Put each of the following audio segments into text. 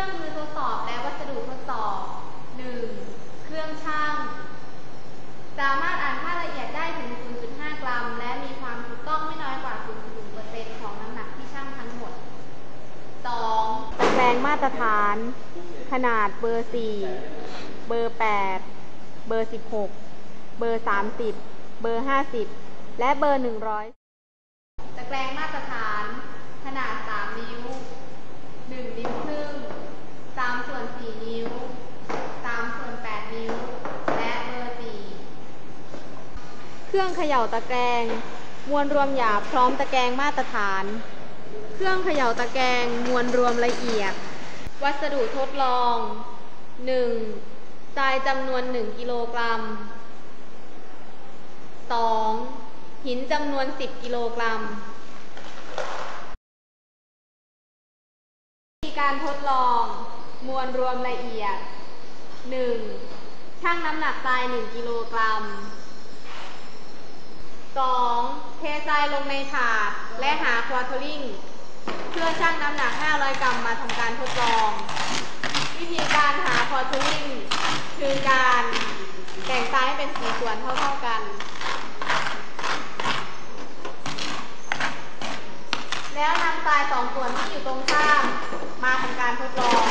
ื่องมือทดสอบและวัสดุทดสอบ 1. เครื่องช่าง สามารถอ่านค่าละเอียดได้ถึง 0.5 กรัม และมีความถูกต้องไม่น้อยกว่า 0.1%ของน้ำหนักที่ช่างทั้งหมด 2. ตะแกรงมาตรฐาน ขนาดเบอร์ 4 เบอร์ 8 เบอร์ 16 เบอร์ 30 เบอร์ 50 และเบอร์ 100ตะแกรงมาตรฐาน ขนาด 3 นิ้ว 1 นิ้วครึ่ง 3 ส่วน 4 นิ้ว 3 ส่วน 8 นิ้ว และเบอร์ 4 เครื่องเขย่าตะแกรงมวลรวมหยาบพร้อมตะแกรงมาตรฐาน เครื่องเขย่าตะแกรงมวลรวมละเอียด วัสดุทดลอง 1. ทรายจำนวน 1 กิโลกรัม 2. หินจำนวน 10 กิโลกรัม วิธีการทดลอง ม วลรวมละเอียด 1. ชั่งน้ำหนักทราย 1 กิโลกรัม 2. เททรายลงในถาดและหาควอเทอริงเพื่อชั่งน้ำหนัก 500 กรัมมาทำการทดลอง วิธีการหาควอเทอริงคือการแบ่งทรายให้เป็นสีส่วนเท่าๆกัน แล้วนำทรายสองส่วนที่อยู่ตรงข้ามมาทำการทดลอง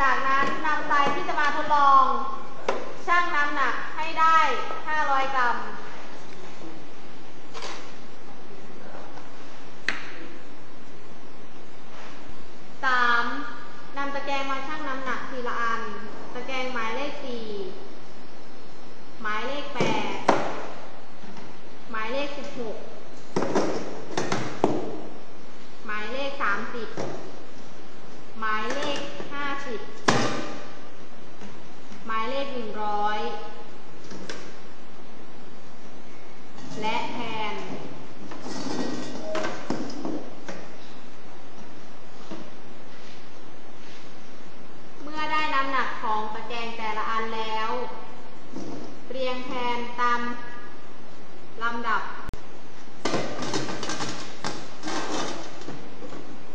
จากนั้นนำทรายที่จะมาทดลองชั่งน้ำหนักให้ได้ 500 กรัม สามนำตะแกรงมาชั่งน้ำหนักทีละอัน ตะแกรงหมายเลขสี่หมายเลขแปดหมายเลขสิบหกหมายเลขสามสิบหมายเลขห้าสิบ หมายเลขหนึ่งร้อยและแทน เมื่อได้น้ำหนักของตะแกรงแต่ละอันแล้ว เรียงแทนตามลำดับ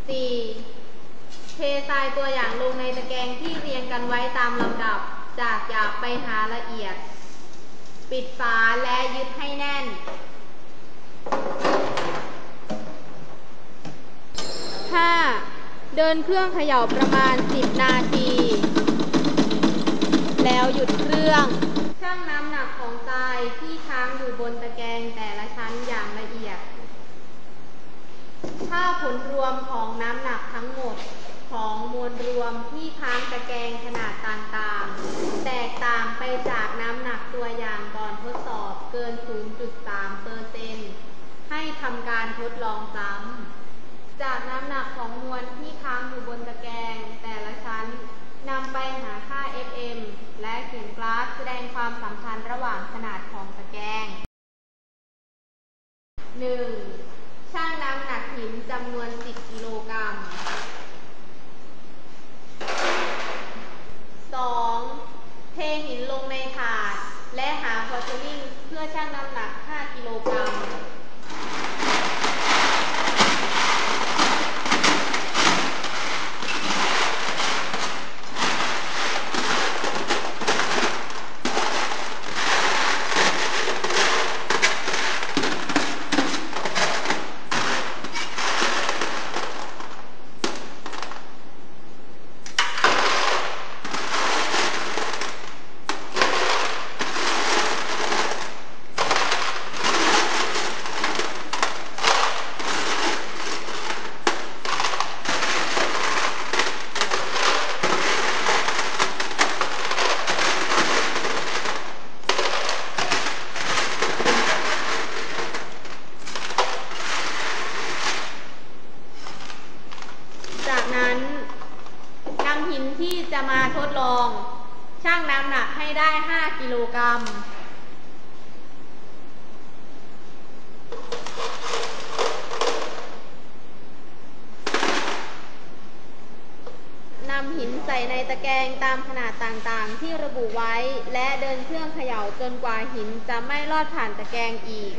4. เททรายตัวอย่างลงในตะแกรงที่เรียงกันไว้ตามลำดับ จากหยาบไปหาละเอียด ปิดฝาและยึดให้แน่น 5. เดินเครื่องเขย่าประมาณ 10 นาที แล้วหยุดเครื่องชั่งน้ำหนักของทรายที่ค้างอยู่บนตะแกรงแต่ละชั้นอย่างละเอียด ถ้าผลรวมของน้ำหนักทั้งหมด ของมวลรวมที่ค้างตะแกรงขนาดต่างๆ แตกต่างไปจากน้ำหนักตัวอย่างก่อนทดสอบเกิน 0.3เปอร์เซนให้ทำการทดลองซ้ำ จากน้ำหนักของมวลที่ค้างอยู่บนตะแกรงแต่ละชั้นนำไปหาค่า FM และเขียนกราฟแสดงความสัมพันธ์ระหว่างขนาดของตะแกรง 1. ชั่งน้ำหนักหินจำนวน 10 กิโลกรัม 2. เทหินลงในถาด และหาฟอเทอริงเพื่อชั่งน้ำหนัก 5 กิโลกรัม มาทดลอง ชั่งน้ำหนักให้ได้ 5 กิโลกรัม นำหินใส่ในตะแกรงตามขนาดต่างๆ ที่ระบุไว้ และเดินเครื่องเขย่าจนกว่าหินจะไม่ลอดผ่านตะแกรงอีก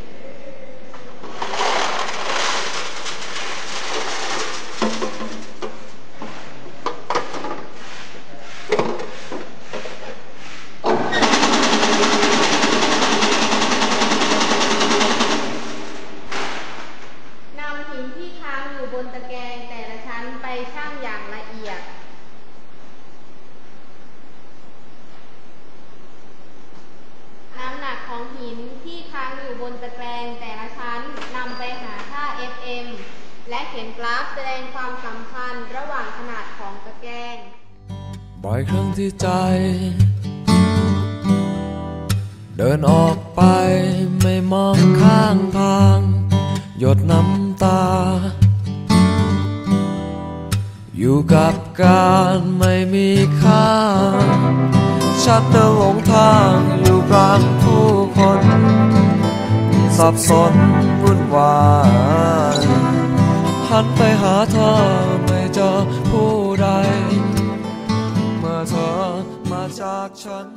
บนตะแกรงแต่ละชั้นนำไปหาค่า FM และเขียนกราฟแสดงความสัมพันธ์ระหว่างขนาดของตะแกรงบ่อยครั้งที่ใจ เดินออกไปไม่มองข้างทาง หยดน้ำตา อยู่กับการไม่มีค่าชัดเดินหลงทางอยู่กลางผู้คน สับสนวุ่นวายหันไปหาเธอไม่เจอผู้ใด เมื่อเธอมาจากฉัน